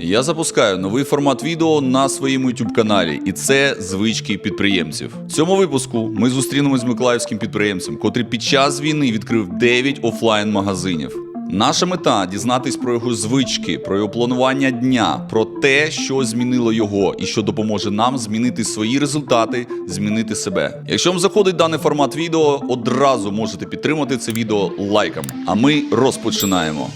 Я запускаю новий формат відео на своєму youtube каналі, і це звички підприємців. В цьому випуску ми зустрінемось з миколаївським підприємцем, котрий під час війни відкрив 9 офлайн магазинів. Наша мета дізнатись про його звички, про його планування дня, про те, що змінило його, і що допоможе нам змінити свої результати, змінити себе. Якщо вам заходить даний формат відео, одразу можете підтримати це відео лайком. А ми розпочинаємо.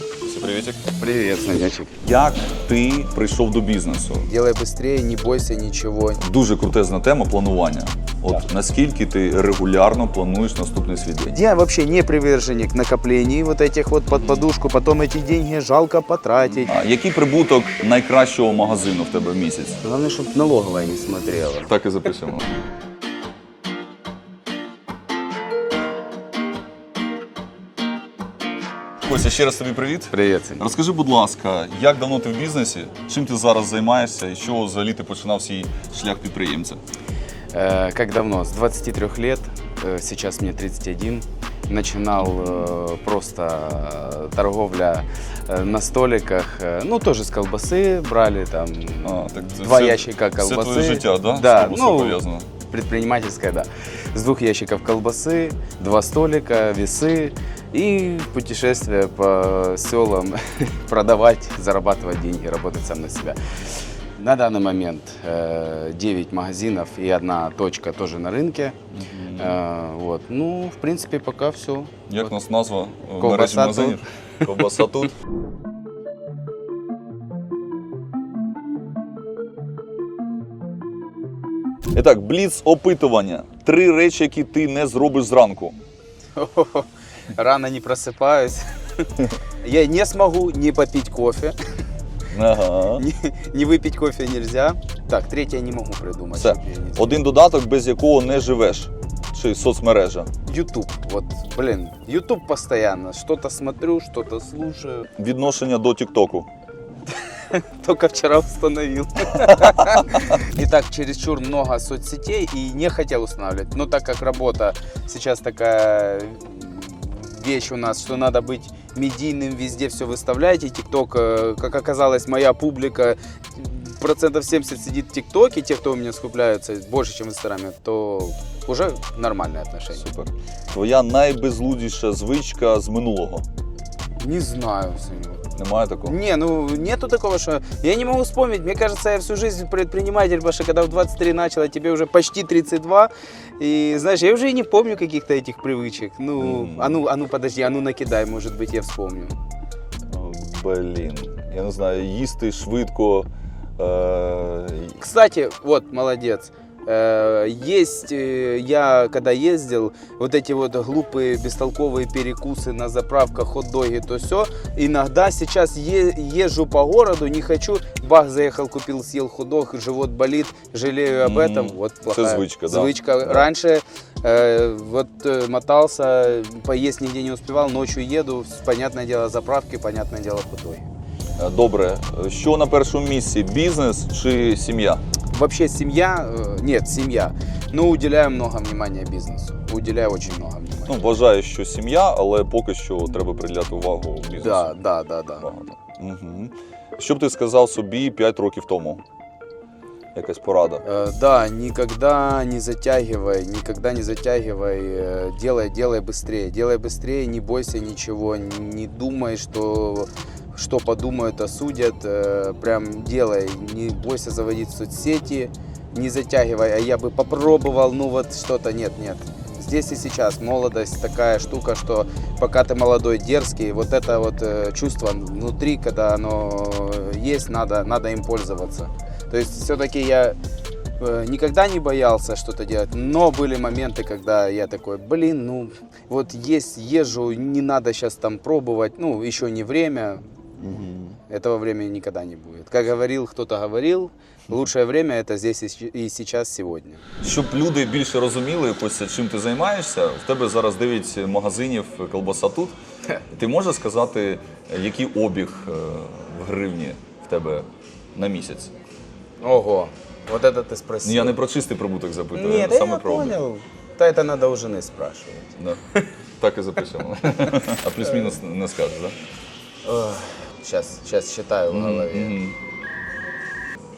Привітик. Привет, Снегачик. Як ти прийшов до бізнесу? Делай быстрее, не бойся ничего. Дуже крутезна тема планування. От наскільки ти регулярно плануєш наступний свій день? Я вообще не приверженник накоплений вот этих вот под подушку, потом эти деньги жалко потратить. А який прибуток найкращого магазину в тебе в місяць? Главное, чтобы налоговая не смотрела. Так і запишемо. Костя, ще раз тобі привіт. Привет, Сень. Розкажи, будь ласка, як давно ти в бізнесі, чим ти зараз займаєшся і що взагалі ти починав свій шлях підприємця? Э, Как давно? С 23 лет, э, сейчас мне 31. Начинал э, просто э, торговля э, на столиках, э, ну тоже с колбасы брали там А, так це два все- ящика колбасы. Все твоє життя, да? Да, З тобою ну, пов'язано. предпринимательская, да. С двух ящиков колбасы, два столика, весы и путешествия по селам, продавать, зарабатывать деньги, работать сам на себя. На данный момент э, 9 магазинов и одна точка тоже на рынке. Э, вот. Ну, в принципе, пока все. Як у нас назва е, Ковбаса мережі тут. магазинів? Ковбаса тут. І так, бліц опитування. Три речі, які ти не зробиш зранку. Рано не просыпаюсь. Я не смогу не попить кофе. Ага. Не, не выпить кофе нельзя. Так, третье не могу придумать. Все. я Один додаток, без якого не живеш. Чи соцмережа. YouTube. Вот, блин, YouTube постоянно. Что-то смотрю, что-то слушаю. Відношення до Тіктоку. Только вчера установил. И так чересчур много соцсетей и не хотел устанавливать. Но так как работа сейчас такая вещь у нас, что надо быть медийным, везде все выставлять. И ТикТок, э, как оказалось, моя публика процентов 70 сидит в ТикТоке, те, кто у меня скупляются больше, чем в Инстаграме, то уже нормальные отношения. Супер. Твоя найбезлудіша звичка з минулого. Не знаю, Саня. Немає такого? Не, ну нету такого, что я не могу вспомнить. Мне кажется, я всю жизнь предприниматель, потому что когда в 23 начал, а тебе уже почти 32. И знаешь, я уже и не помню каких-то этих привычек. Ну, М. а ну, а ну подожди, а ну накидай, может быть, я вспомню. О, Блін. Я не знаю, їсти швидко. Е... Кстати, вот, молодец. Э, Есть, э, я когда ездил, вот эти вот глупые бестолковые перекусы на заправках, хот-доги, то все. Иногда сейчас е- езжу по городу, не хочу, бах, заехал, купил, съел хот-дог, живот болит, жалею об Мгм. этом. Вот плохая звычка, да? Звычка. Да. Раньше э, вот э, мотался, поесть нигде не успевал, ночью еду, понятное дело, заправки, понятное дело, хот-доги. Е, Добре. Що на першому місці? Бізнес чи сім'я? Вообще семья, э, нет, семья. Но уделяю много внимания бизнесу. Уделяю очень много внимания. Ну, вважаю, що сім'я, але поки що треба приділяти увагу бізнесу. да, да, да, да. Багато. Угу. Що б ти сказав собі 5 років тому? Якась порада. Э, да, никогда не затягивай, никогда не затягивай, э, делай, делай быстрее, делай быстрее, не бойся ничего, не думай, что что подумают, осудят, э, прям делай, не бойся заводить соцсети, не затягивай, а я бы попробовал, ну вот что-то, нет, нет. Здесь и сейчас молодость такая штука, что пока ты молодой, дерзкий, вот это вот э, чувство внутри, когда оно есть, надо, надо им пользоваться. То есть все-таки я э, никогда не боялся что-то делать, но были моменты, когда я такой, блин, ну вот есть, езжу, не надо сейчас там пробовать, ну еще не время, этого времени никогда не будет. Как говорил, кто-то говорил, лучшее время это здесь и щ- и сейчас, сегодня. Щоб люди більше розуміли, Костя, чим ти займаєшся, в тебе зараз 9 магазинів колбаса тут. Ти можеш сказати, який обіг е, в гривні в тебе на місяць? Ого, вот это ты спросил. Ну, я не про чистий прибуток запитую, Нет, а саме я про обіг. понял. Да это надо у жены спрашивать. Да. Так і запишемо. А плюс-мінус не скажеш, так? Сейчас, сейчас считаю в голове.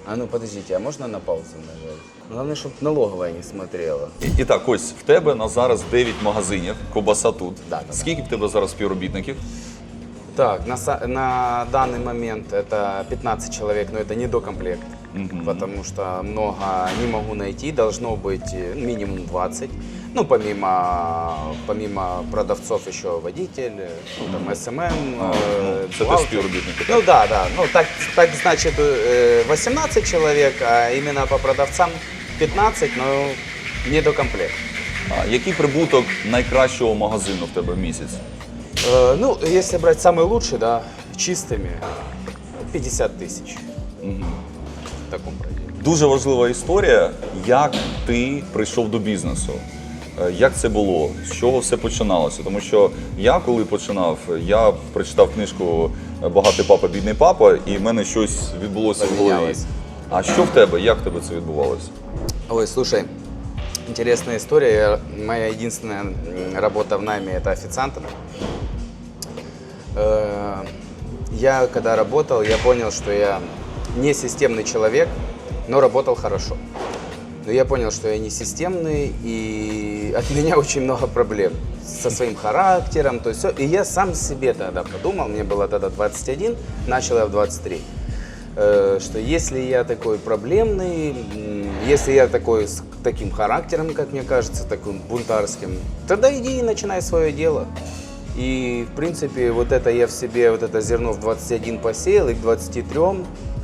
А ну подождите, а можно на паузу нажать? Главное, чтобы налоговая не смотрела. І, і так, ось в тебе на зараз 9 магазинів, кобаса тут. Да, да, да. Скільки в тебе зараз співробітників? Так, на, са- на данный момент это 15 человек, но это не докомплект, потому что много не могу найти, должно быть э, минимум 20. Ну, помимо, помимо продавцов еще водитель, э, ну, там СММ, А, э, ну, це теж бухгалтер. співробітники. Ну да, да. Ну так, так значит э, 18 человек, а именно по продавцам 15, но не докомплект. А який прибуток найкращого магазину в тебе в місяць? Э, ну, если брать самый лучший, да, чистыми, 50 тысяч. В таком проделе. Дуже важлива історія, як ти прийшов до бізнесу. Е, Як це було? З чого все починалося? Тому що я, коли починав, я прочитав книжку Багатий папа, бідний папа, і в мене щось відбулося в голові. Помінялось. А що в тебе? Як в тебе це відбувалося? Ой, слушай, интересная история. Я- Моя единственная м, работа в найме это официантом. Э, Я когда работал, я понял, что я не системный человек, но работал хорошо. Но я понял, что я не системный, и от меня очень много проблем со своим характером, то есть всё. И я сам себе тогда подумал, мне было тогда 21, начал я в 23, э, что если я такой проблемный, если я такой с таким характером, как мне кажется, таким бунтарским, тогда иди и начинай свое дело. И, в принципе, вот это я в себе, вот это зерно в 21 посеял, и к 23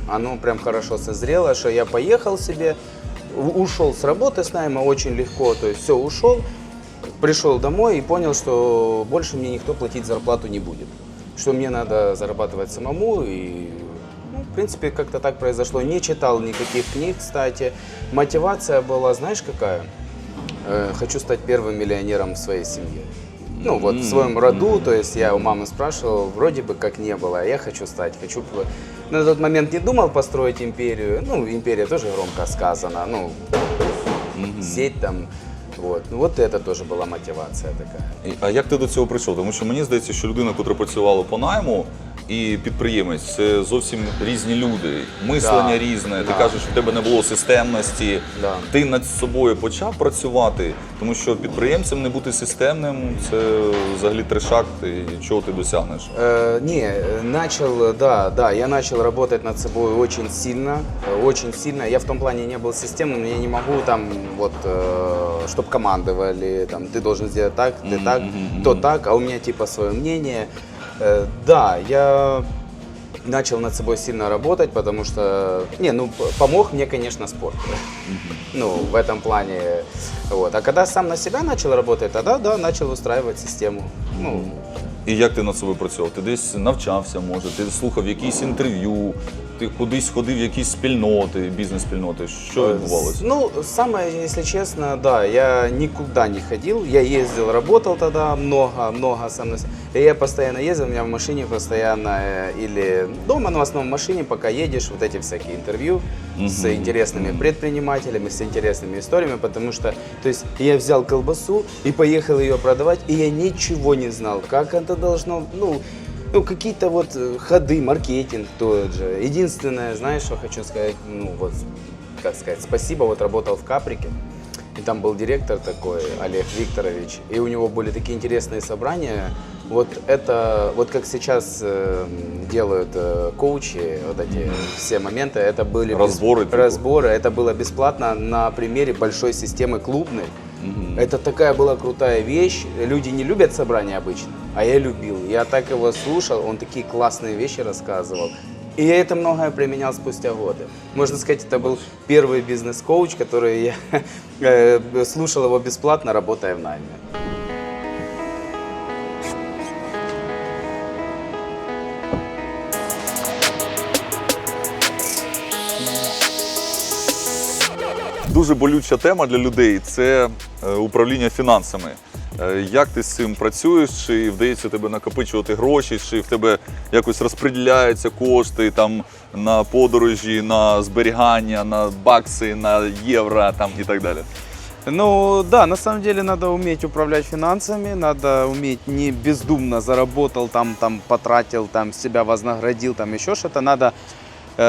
оно прям хорошо созрело, что я поехал себе, ушел с работы с найма очень легко, то есть все, ушел, пришел домой и понял, что больше мне никто платить зарплату не будет. Что мне надо зарабатывать самому и ну, в принципе, как-то так произошло. Не читал никаких книг, кстати. Мотивация была, знаешь, какая? Э, хочу стать первым миллионером в своей семье. Ну, вот в своем роду, то есть я у мамы спрашивал, вроде бы как не было, а я хочу стать, хочу... На тот момент не думал построить империю, ну, империя тоже громко сказано, ну, сеть там, вот. Ну, вот это тоже была мотивация такая. І- А як ти до цього прийшов? Тому що мені здається, що людина, яка працювала по найму, і підприємець це зовсім різні люди. Мислення Да, різне. Ти да. кажеш, що в тебе не було системності. Да. Ти над собою почав працювати, тому що підприємцем не бути системним це взагалі трешак, ти чого ти досягнеш. Э, не, э, начал, да, да, я начал работать над собой очень сильно, э, очень сильно. Я в том плане не был системным, я не могу там вот, чтобы командовали, там, ты должен сделать так, ты так, то так, а у меня типа свое мнение. Э, да, я начал над собой сильно работать, потому что, не, ну, п- помог мне, конечно, спорт. Ну, в этом плане, вот. А когда сам на себя начал работать, тогда, да, начал устраивать систему. Ну, І як ти над собою працював? Ти десь навчався, може, ти слухав якісь інтерв'ю, ти кудись ходив в якісь спільноти, бізнес-спільноти. Що відбувалося? Ну, самое, если честно, да, я никуда не ходил. Я ездил, работал тогда много, много сам. на с- И я постоянно ездил, у меня в машине постоянно э, или дома, но в основном в машине, пока едешь, вот эти всякие интервью с интересными предпринимателями, с интересными историями, потому что, то есть, я взял колбасу и поехал ее продавать, и я ничего не знал, как это должно, ну, ну, какие-то вот э, ходы, маркетинг тот же. Единственное, знаешь, что хочу сказать, ну, вот, как сказать, спасибо, вот работал в Каприке, и там был директор такой, Олег Викторович, и у него были такие интересные собрания. Вот это, вот как сейчас э, делают э, коучи, вот эти все моменты, это были Разборы, типа. разборы, это было бесплатно на примере большой системы клубной. Это такая была крутая вещь. Люди не любят собрания обычно, а я любил. Я так его слушал, он такие классные вещи рассказывал. И я это многое применял спустя годы. Можно сказать, это был первый бизнес-коуч, который я э, слушал его бесплатно, работая в найме. Дуже болюча тема для людей це е, управління фінансами. Е, Як ти з цим працюєш? Чи вдається тебе накопичувати гроші, чи в тебе якось розподіляються кошти там на подорожі, на зберігання, на бакси, на євро там і так далі? Ну да, на самом деле надо уметь управлять финансами, надо уметь не бездумно заработал, там, там потратил, там себя вознаградил, там еще что-то.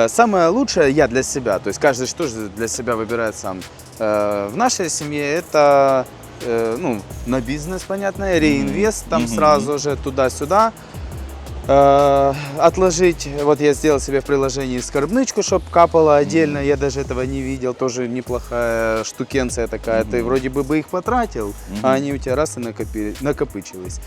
Самое лучшее я для себя, то есть каждый что же для себя выбирает сам. Э, В нашей семье это э, ну, на бизнес, понятно, реинвест там Мгм. сразу же туда-сюда. Э, Отложить, вот я сделал себе в приложении скорбнычку, чтобы капало отдельно, я даже этого не видел, тоже неплохая штукенция такая, ты вроде бы бы их потратил, а они у тебя раз и накопили, накопычились.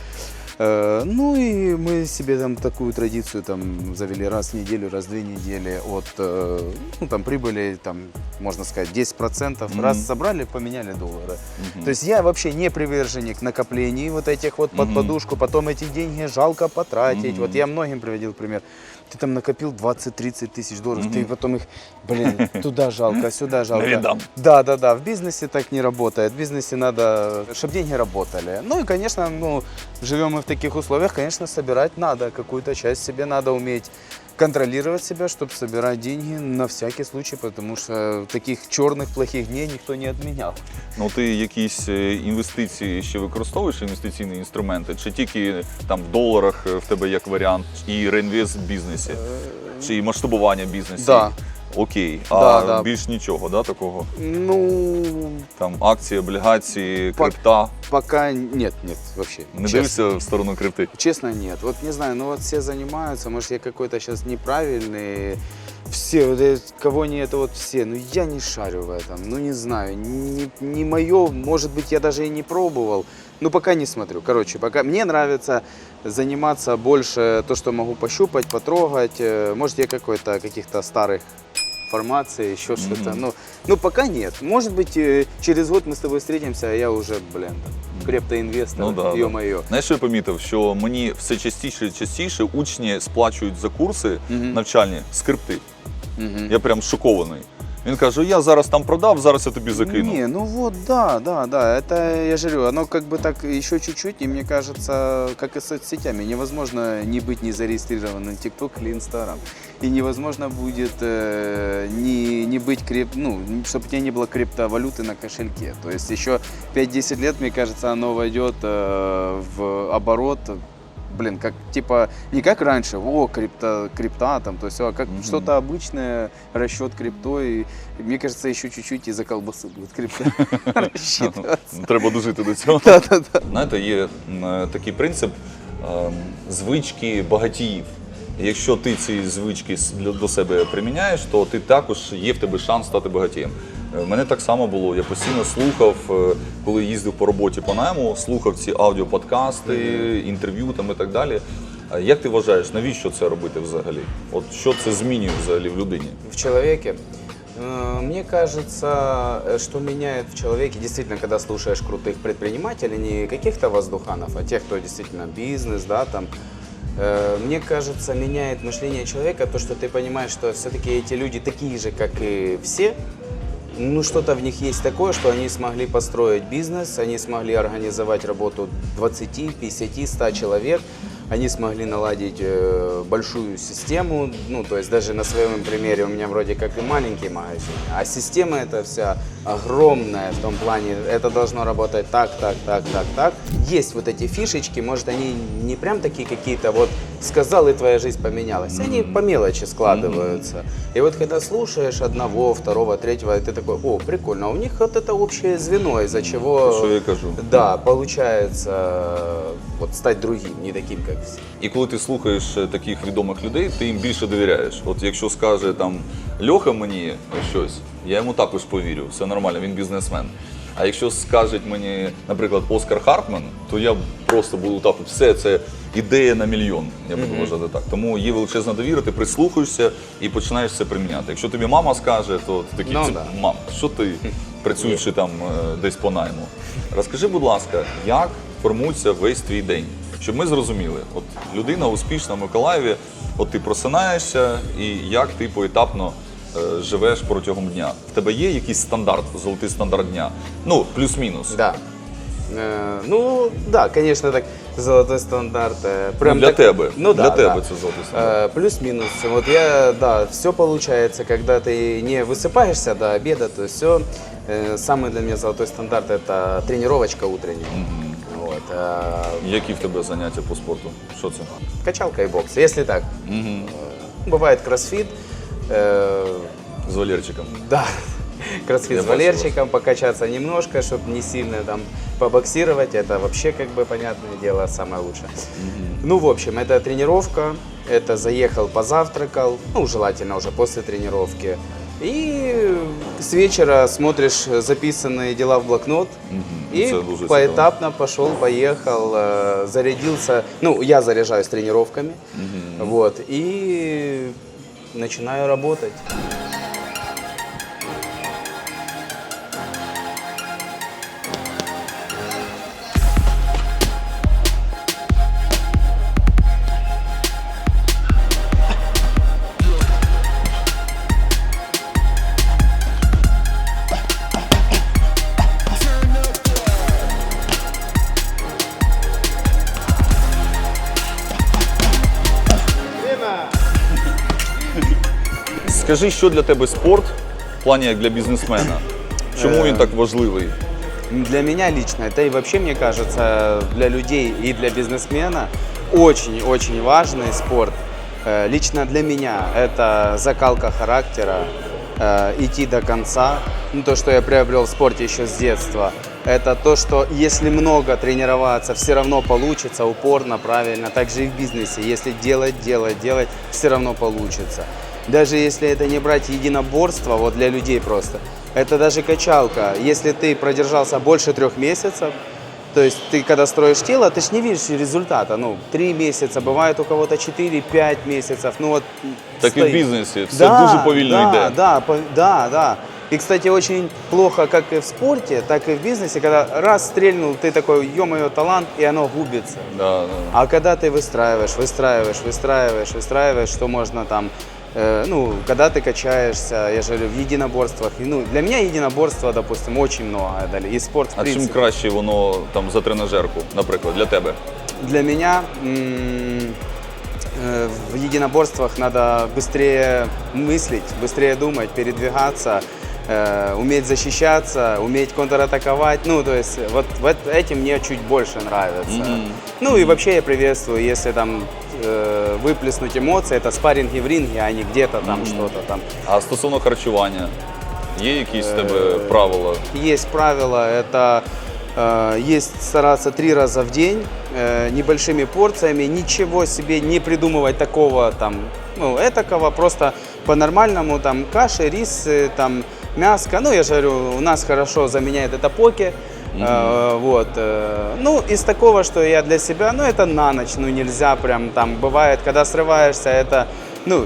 Э, Ну и мы себе там такую традицию там завели раз в неделю, раз в две недели от э, ну, там прибыли, там, можно сказать, 10%. Мгм. Раз собрали, поменяли доллары. Мгм. То есть я вообще не приверженник накоплений вот этих вот под Мгм. подушку, потом эти деньги жалко потратить. Мгм. Вот я многим приводил пример. Ты там накопил 20-30 тысяч долларов, Мгм. ты потом их, блин, туда жалко, сюда жалко. віддам. Да, да, да. В бизнесе так не работает. В бизнесе надо, чтобы деньги работали. Ну и, конечно, ну, живем мы в таких условиях, конечно, собирать надо. Какую-то часть себе надо уметь контролировать себя, чтобы собирать деньги на всякий случай, потому что таких черных плохих дней никто не отменял. Ну ти якісь е, інвестиції ще використовуєш інвестиційні інструменти, чи тільки там в доларах е, в тебе як варіант, і реінвест в бізнесі, чи масштабування бізнесу? Да. Окей, а Да, да. більш нічого, да, такого? Ну, Там акції, облігації, Пак- крипта. пока нет, нет, вообще. Не честно. дивишся в сторону крипти. Честно, нет. Вот не знаю, ну вот все занимаются, может, я какой-то сейчас неправильный. Все, вот э, кого не это вот все, ну я не шарю в этом, ну не знаю, не, не мое, может быть, я даже и не пробовал, ну пока не смотрю. Короче, пока мне нравится заниматься больше то, что могу пощупать, потрогать, э, может, я какой-то каких-то старых формаций, еще что-то, ну, ну пока нет. Может быть, э, через год мы с тобой встретимся, а я уже, блин, криптоинвестор, Ну да, да. ё-моё. Знаєш, що я помітив, що мені все частіше і частіше учні сплачують за курси Мгм. навчальні скрипти. Мгм. Я прям шокований. Він каже: я зараз там продав, зараз я тобі закину. Не, ну вот, да, да, да, это, я же оно как бы так еще чуть-чуть, и мне кажется, как и с соцсетями, невозможно не быть не зарегистрированным в TikTok или Instagram. И невозможно будет э, не, не быть крип, ну, чтобы у тебя не было криптовалюты на кошельке. То есть еще 5-10 лет, мне кажется, оно войдет э, в оборот Блин, как типа не как раньше, о, крипта, крипта там, то есть, а как Мгм. что-то обычное, расчет криптой. И, мне кажется, еще чуть-чуть из-за колбасы будет крипта рассчитываться. Треба дожити до цього. Да-да-да. Знаєте, є м, е, такий принцип ем, звички багатіїв. І Якщо ти ці звички с- для- до себе приміняєш, то ти також є в тебе шанс стати багатієм. Е, в Мене так само було. Я постійно слухав, е, коли їздив по роботі по найму, слухав ці аудіоподкасти, інтерв'ю там і так далі. А Як ти вважаєш, навіщо це робити взагалі? От що це змінює взагалі в людині? В человеке. Э, Мне кажется, э, что меняет в человеке, действительно, когда слушаешь крутых предпринимателей, не каких-то воздуханов, а тех, кто действительно бизнес, да, там, э, мне кажется, меняет мышление человека то, что ты понимаешь, что все-таки эти люди такие же, как и все, ну, что-то в них есть такое, что они смогли построить бизнес, они смогли организовать работу 20, 50, 100 человек, Они смогли наладить э, большую систему, ну, то есть даже на своем примере у меня вроде как и маленький магазин, а система эта вся огромная в том плане, это должно работать так, так, так, так, так. Есть вот эти фишечки, может, они не прям такие какие-то, вот сказал и твоя жизнь поменялась, они по мелочи складываются. И вот когда слушаешь одного, второго, третьего, ты такой, о, прикольно, а у них вот это общее звено, из-за чего... Що я і кажу? Да, получается э, вот стать другим, не таким, как все. І коли ти слухаєш е, таких відомих людей, ти їм більше довіряєш. От якщо скаже там Льоха мені щось, я йому також повірю, все нормально, він бізнесмен. А якщо скаже мені, наприклад, Оскар Хартман, то я просто буду так, от, все це ідея на мільйон. Я буду вважати так. Тому є величезна довіра, ти прислухаєшся і починаєш це приміняти. Якщо тобі мама скаже, то ти такий Ну, «Це, да. мам, що ти працюючи там е, десь по найму. Розкажи, будь ласка, як формується весь твій день? Щоб ми зрозуміли, от людина успішна в Миколаєві, от ти просинаєшся, і як ти поетапно е, живеш протягом дня. В тебе є якийсь стандарт, золотий стандарт дня? Ну, плюс-мінус. Да. Э, ну, да, конечно, так золотой стандарт. э, Прям для так- тебе. Ну для да, тебе да. це золотий стандарт. Э, Плюс-минус. Вот я, да, все получается, когда ты не высыпаешься до обеда, то все. Самый для меня золотой стандарт это тренировочка утренняя. Вот, э, Які в тебе заняття по спорту? Що це? качалка и бокс, если так. Мгм. Бывает кроссфит. Э, З Валерчиком. Да, Кроссфит с Валерчиком, покачаться немножко, чтобы не сильно там побоксировать. Это вообще, как бы, понятное дело, самое лучшее. Ну, в общем, это тренировка, это заехал, позавтракал, ну, желательно уже после тренировки. И с вечера смотришь записанные дела в блокнот, и поэтапно пошел, поехал, э, зарядился. Ну, я заряжаюсь тренировками, вот, и начинаю работать. Скажи, що для тебе спорт в плані як для бізнесмена? Чому Е. він так важливий? Для меня лично, это и вообще, мне кажется, для людей и для бизнесмена очень-очень важный спорт. Э, Лично для меня это закалка характера, э, идти до конца. Ну, то, что я приобрел в спорте еще с детства. Это то, что если много тренироваться, все равно получится, упорно, правильно. Также и в бизнесе. Если делать, делать, делать, все равно получится. Даже если это не брать единоборство, вот для людей просто, это даже качалка. Если ты продержался больше трех месяцев, то есть ты когда строишь тело, ты ж не видишь результата. Ну, три месяца, бывает у кого-то 4-5 месяцев. Ну вот Так і в стоит. бізнесі все дуже повільно да, йде. Да, по- да, да. И, кстати, очень плохо как и в спорте, так и в бизнесе, когда раз стрельнул, ты такой, ё-моё, талант, и оно губится. Да, да. А когда ты выстраиваешь, выстраиваешь, выстраиваешь, выстраиваешь, что можно там, э, ну, когда ты качаешься, я же говорю, в единоборствах. И, Ну, для меня единоборства, допустим, очень много дали. И спорт, в А чим принципе. краще воно там за тренажерку, наприклад, для тебе? Для меня м, э, в единоборствах надо быстрее мыслить, быстрее думать, передвигаться, э, уметь защищаться, уметь контратаковать. Ну, то есть вот в эт- этим мне чуть больше нравится. Мгм. Ну и вообще я приветствую, если там э, выплеснуть эмоции, это спарринги в ринге, а не где-то там что-то там. А стосовно харчування, є якісь в тебе Е, правила? Есть правило, это э, есть стараться три раза в день, э, небольшими порциями, ничего себе не придумывать такого там, ну, этакого, просто по-нормальному там каши, рис, э, там мяско. Ну, я же говорю, у нас хорошо заменяет это поки. Э, вот. э, ну, из такого, что я для себя, ну, это на ночь, ну, нельзя прям там, бывает, когда срываешься, это, ну,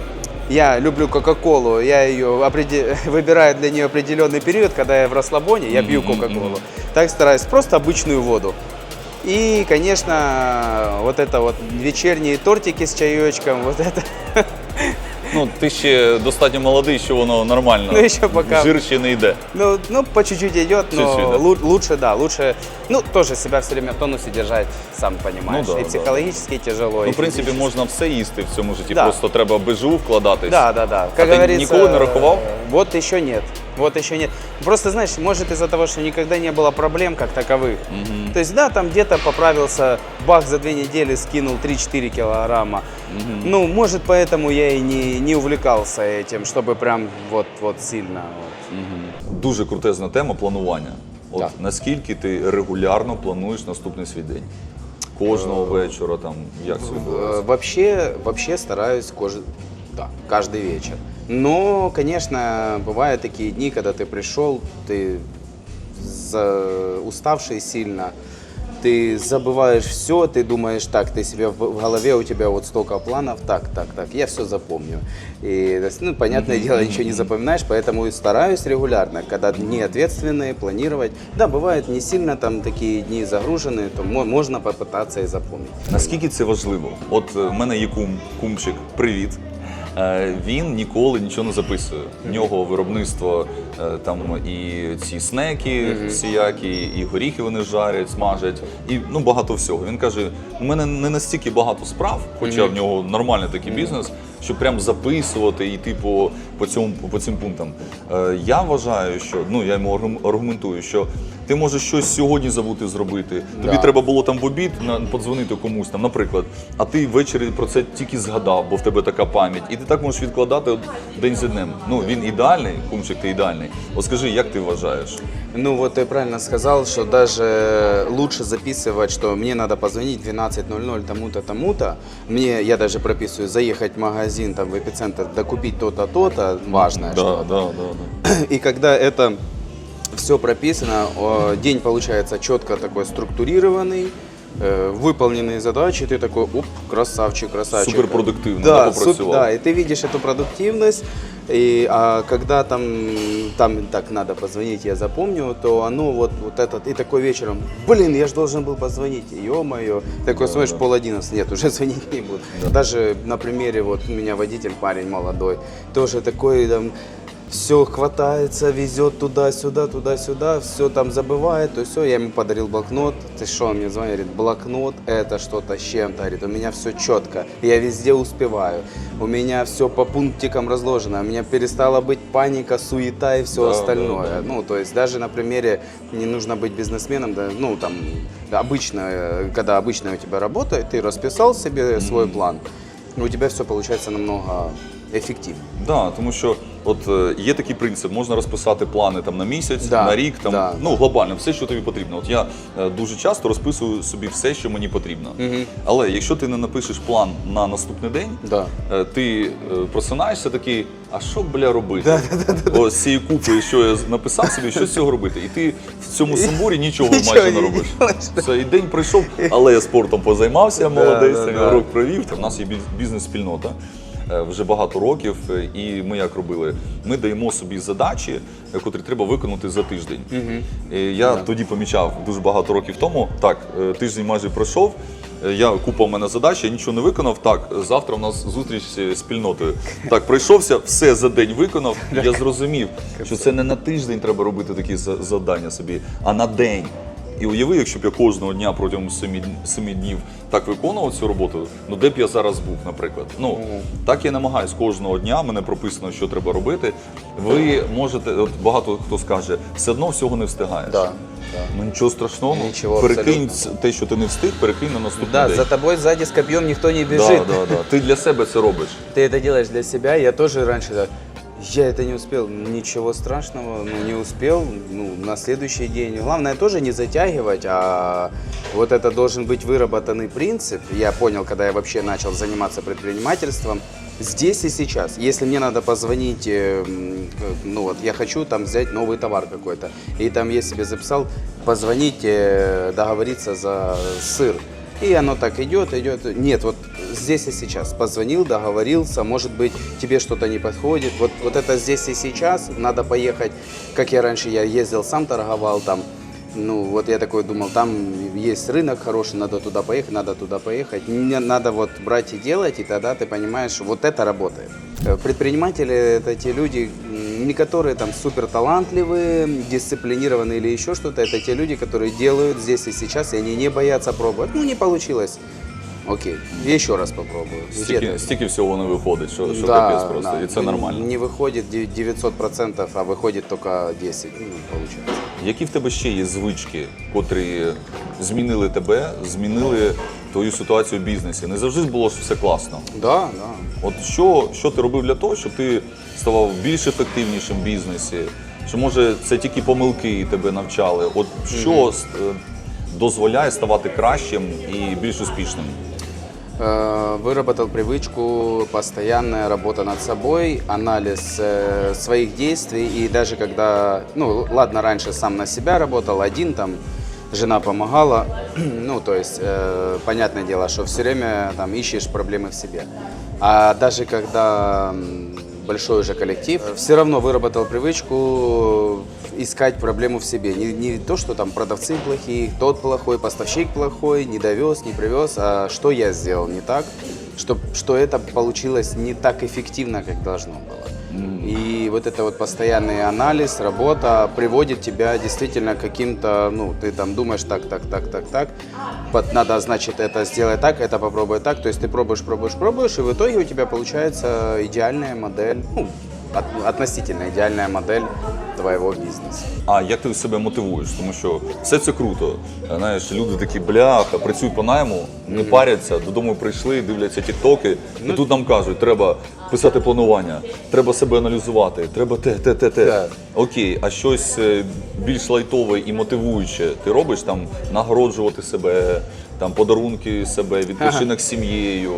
я люблю Кока-Колу, я ее опреде- выбираю для нее определенный период, когда я в расслабоне, я пью Кока-Колу. Так стараюсь, просто обычную воду. И, конечно, вот это вот вечерние тортики с чаечком, вот это. Ну, ти ще достатньо молодий, що воно нормально. Ну, ще пока. Жир ще не йде. Ну, ну, по чуть-чуть идет, но Чуть-чуть, да? лу- лучше, да, лучше, ну, тоже себя все время в тонусе держать, сам понимаешь. Ну да, и да. психологически тяжело. Ну, и в принципі, физически. можна все їсти в цьому житті, Да. просто треба БЖУ вкладатись. Да, да, да. А ти ніколи не рахував? э, Вот еще нет. Вот еще нет. Просто, знаешь, может из-за того, что никогда не было проблем как таковых. То есть, да, там где-то поправился, бах, за две недели скинул 3-4 килограмма. Ну, может, поэтому я и не, не увлекался этим, чтобы прям вот, вот сильно. вот. Дуже крутезна тема планування. От Так. наскільки ти регулярно плануєш наступний свій день? Кожного вечора там як це відбувається? Э, Вообще, вообще стараюсь кожи... да, каждый вечер. Но, конечно, бывают такие дни, когда ты пришел, ты за- уставший сильно, ты забываешь все, ты думаешь, так, ты себе в в голове, у тебя вот столько планов, так, так, так, я все запомню. И, то есть, ну, понятное дело, ничего не запоминаешь, поэтому и стараюсь регулярно, когда дни ответственные, планировать. Да, бывает не сильно там такие дни загруженные, то мо- можно попытаться и запомнить. Наскільки це важливо? От е, в мене є кум, кумчик, привіт. Е, Він ніколи нічого не записує. В нього виробництво е, там і ці снеки всіякі, і горіхи вони жарять, смажать, і ну багато всього. Він каже: у мене не настільки багато справ, хоча в нього нормальний такий бізнес, щоб прям записувати і, типу, по цьому по цим пунктам. Е, я вважаю, що ну я йому аргум- аргументую, що ти можеш щось сьогодні забути зробити. Тобі Да. треба було там в обід на подзвонити комусь там, наприклад, а ти ввечері про це тільки згадав, бо в тебе така пам'ять, і ти так можеш відкладати от день за днем. Ну він ідеальний, кумчик, ти ідеальний. От скажи, як ти вважаєш? Ну вот ты правильно сказал, что даже лучше записывать, что мне надо позвонить в 12.00 тому-то, тому-то. Мне, я даже прописываю, заехать в магазин, там, в эпицентр, докупить то-то, то-то, важное Да, что-то. да, да, да. И когда это все прописано, день получается четко такой структурированный, э, выполненные задачи, ты такой, оп, красавчик, красавчик. Суперпродуктивно, да, да, суп- да, и ты видишь эту продуктивность, и а когда там, там так надо позвонить, я запомню, то оно вот, вот этот, и такой вечером, блин, я же должен был позвонить, ё-моё, такой смотришь, пол одиннадцать, нет, уже звонить не буду. Даже на примере, вот у меня водитель, парень молодой, тоже такой там, все хватается, везет туда-сюда, туда-сюда, все там забывает, то все, я ему подарил блокнот, ты что, он мне звонит, говорит, блокнот это что-то с чем-то, говорит, у меня все четко, я везде успеваю, у меня все по пунктикам разложено, у меня перестала быть паника, суета и все Да, остальное, да, да. ну, то есть даже на примере не нужно быть бизнесменом, да, ну, там, обычно, э, когда обычно у тебя работа, ты расписал себе свой план, у тебя все получается намного эффективнее. Да, тому що от е, є такий принцип, можна розписати плани там на місяць, Да, на рік, там да, ну глобально, все, що тобі потрібно. От я е, дуже часто розписую собі все, що мені потрібно. Але якщо ти не напишеш план на наступний день, Да. е, ти просинаєшся такий, а що бля робити? О, з цієї купи, що я написав собі, що з цього робити? І ти в цьому сумбурі нічого Нічого майже не робиш. Все, і день пройшов, але я спортом позаймався, молодець, да, да. урок провів. У нас є бізнес-спільнота вже багато років, е, і ми як робили? Ми даємо собі задачі, е, котрі треба виконати за тиждень. І я тоді помічав дуже багато років тому. Так, е, тиждень майже пройшов. е, Я купа у мене задач, я нічого не виконав. Так, завтра у нас зустріч з спільнотою. Так, пройшовся, все за день виконав. Я зрозумів, що це не на тиждень треба робити такі за- завдання собі, а на день. І уяви, якщо б я кожного дня протягом семи, днів так виконував цю роботу, ну де б я зараз був, наприклад. Ну так я намагаюсь кожного дня, мене прописано, що треба робити. Ви можете, от багато хто скаже, все одно всього не встигаєш. Да. Ну нічого страшного, Нічого, перекинь абсолютно. те, що ти не встиг, перекинь на наступний Да, день. за тобой сзади с копьем никто не да, да, да. Ти для себе це робиш. Ты это делаешь для себя. Я тоже раньше так, я это не успел. Ничего страшного, ну не успел. Ну, на следующий день. Главное тоже не затягивать, а вот это должен быть выработанный принцип. Я понял, когда я вообще начал заниматься предпринимательством. Здесь и сейчас. Если мне надо позвонить, э, ну вот я хочу там взять новый товар какой-то, и там я себе записал, позвонить, э, договориться за сыр. И оно так идет, идет. Нет, вот здесь и сейчас. Позвонил, договорился, может быть, тебе что-то не подходит. Вот, вот это здесь и сейчас. Надо поехать, как я раньше, я ездил, сам торговал там. Ну, вот я такой думал, там есть рынок хороший, надо туда поехать, надо туда поехать. Мне надо вот брать и делать, и тогда ты понимаешь, вот это работает. Э, Предприниматели – это те люди, не которые там супер талантливые, дисциплинированные или еще что-то. Это те люди, которые делают здесь и сейчас, и они не боятся пробовать. Ну, не получилось. Окей, еще раз попробую. Стільки, стільки всього не виходить, що, що Да, капець просто. да. І це нормально. Не выходит дев- 900%, а выходит только 10, ну, получается. Які в тебе ще є звички, котрі змінили тебе, змінили твою ситуацію в бізнесі? Не завжди було все класно. Да, да. От що, що ти робив для того, щоб ти ставав більш ефективнішим в бізнесі? Чи може це тільки помилки тебе навчали? От що е, дозволяє ставати кращим і більш успішним? Э, Выработал привычку, постоянная работа над собой, анализ э, своих действий. И даже когда, ну л- ладно, раньше сам на себя работал, один там, жена помогала. ну, то есть, э, понятное дело, что все время там ищешь проблемы в себе. А даже когда м, большой уже коллектив, все равно выработал привычку искать проблему в себе. Не, не то, что там продавцы плохие, тот плохой, поставщик плохой, не довез, не привез, а что я сделал не так, что, что это получилось не так эффективно, как должно было. И вот это вот постоянный анализ, работа приводит тебя действительно к каким-то, ну, ты там думаешь так, так, так, так, так, вот надо, значит, это сделать так, это попробуй так, то есть ты пробуешь, пробуешь, пробуешь, и в итоге у тебя получается идеальная модель, ну, относительно идеальная модель твоего бизнеса. А як ти себе мотивуєш? Тому що все це круто. Знаєш, люди такі бляха, працюють по найму, не паряться, додому прийшли, дивляться тіктоки, і тут нам кажуть, треба писати планування, треба себе аналізувати, треба те, те, те, те. Так. Окей, а щось е, більш лайтове і мотивуюче ти робиш там нагороджувати себе, там подарунки себе, відпочинок з сім'єю.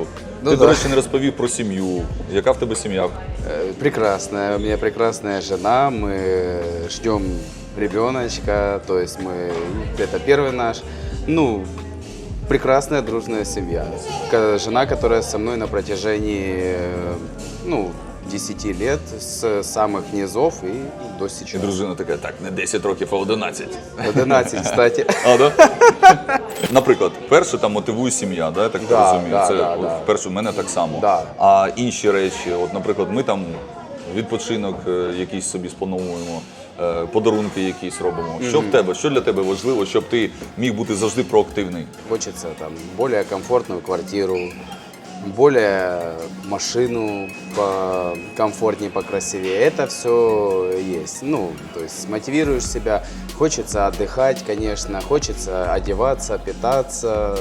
Ну ти, да. до речі, не розповів про сім'ю. Яка в тебе сім'я? Э, Прекрасная, у меня прекрасная жена, мы ждем ребеночка, то есть мы, это первый наш, ну, прекрасная дружная семья. Ка- Жена, которая со мной на протяжении, э, ну, 10 лет, с самых низов и до І сейчас. дружина така, так, не 10 років, а 11. 11, кстати. А, да? Наприклад, перше там мотивує сім'я, да, я так Да, розумію. да, Це да, от, да. перше в мене так само. Да. А інші речі, от, наприклад, ми там відпочинок е, якийсь собі сплановуємо, е, подарунки якісь робимо. Що в тебе, що для тебе важливо, щоб ти міг бути завжди проактивний? Хочется там более комфортную квартиру, более машину комфортнее, покрасивее. Это все есть. Ну, то есть мотивируешь себя. Хочется отдыхать, конечно. Хочется одеваться, питаться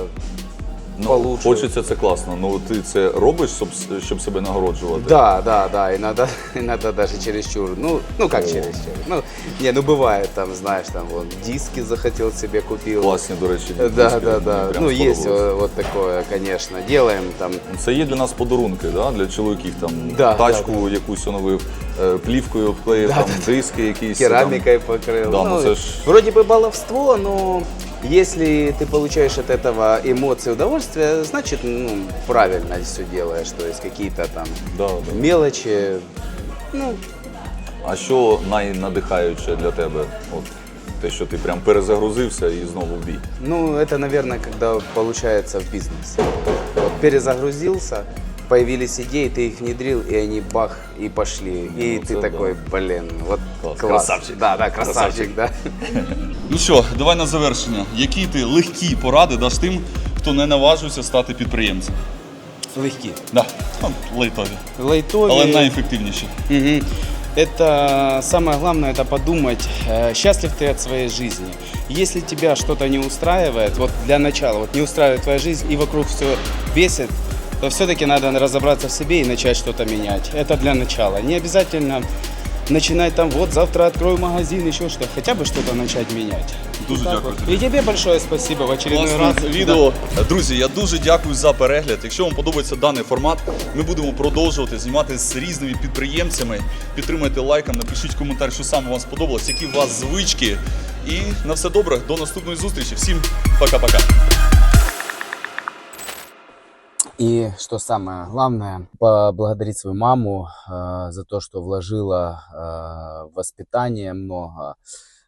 Получше. Хочеться це класно. Ну ти це робиш, щоб, щоб себе нагороджувати? Да, да, да. Иногда, иногда даже чересчур. Ну, ну как чересчур? Ну, не, ну бывает там, знаешь, там вот диски захотел себе купил. Класні, до речі, Да, диски, да, мені да. прям Ну, есть сподобалось. вот, вот такое, конечно. Делаем там Це є для нас подарунки, да? для чоловіків там Да, тачку якусь оновив, е, плівкою обклеїв, там диски якісь. керамикой там. покрыл. Да, ну, это ж- Вроде бы баловство, но если ты получаешь от этого эмоции, удовольствие, значит, ну, правильно все делаешь. То есть какие-то там Да, да. мелочи. Ну, А що найнадихаюче для тебе? От те, що ти прям перезагрузився і знову в бій. ну, это, наверное, когда получается в бизнесе. Вот перезагрузился, появились идеи, ты их внедрил, и они бах, и пошли. И Ну, ты это такой, блин, вот Класс. класс. Красавчик. Да, да, красавчик, да. Ну що, давай на завершення. Які ти легкі поради даш тим, хто не наважився стати підприємцем? Легкий. Да, там лейтові, Лайтовый. але найефективніші. Мгм. Это самое главное, это подумать, э, счастлив ты от своей жизни. Если тебя что-то не устраивает, вот для начала, вот не устраивает твоя жизнь и вокруг все бесит, то все-таки надо разобраться в себе и начать что-то менять. Это для начала. Не обязательно начинать там, вот завтра открою магазин, еще что, хотя бы что-то начать менять. Дуже Так дякую вот. тобі. И тебе большое спасибо в очередной Класне раз. відео. Друзі, я дуже дякую за перегляд. Якщо вам подобається даний формат, ми будемо продовжувати знімати з різними підприємцями. Підтримайте лайком, напишіть коментар, що саме вам сподобалось, які у вас звички. І на все добре, до наступної зустрічі. Всім пока-пока. И что самое главное, поблагодарить свою маму э, за то, что вложила э, воспитание много,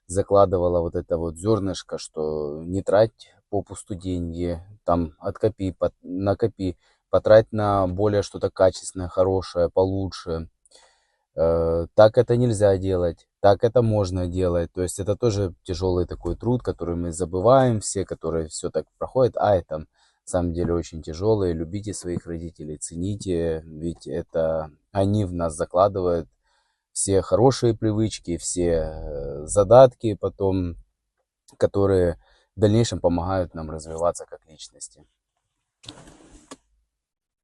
закладывала вот это вот зернышко, что не трать попусту деньги, там откопи, пот- накопи, потрать на более что-то качественное, хорошее, получше. Э, так это нельзя делать, так это можно делать. То есть это тоже тяжелый такой труд, который мы забываем все, которые все так проходят, а это самом деле очень тяжелые. Любите своих родителей, цените, ведь это они в нас закладывают все хорошие привычки, все э, задатки потом, которые в дальнейшем помогают нам развиваться как личности.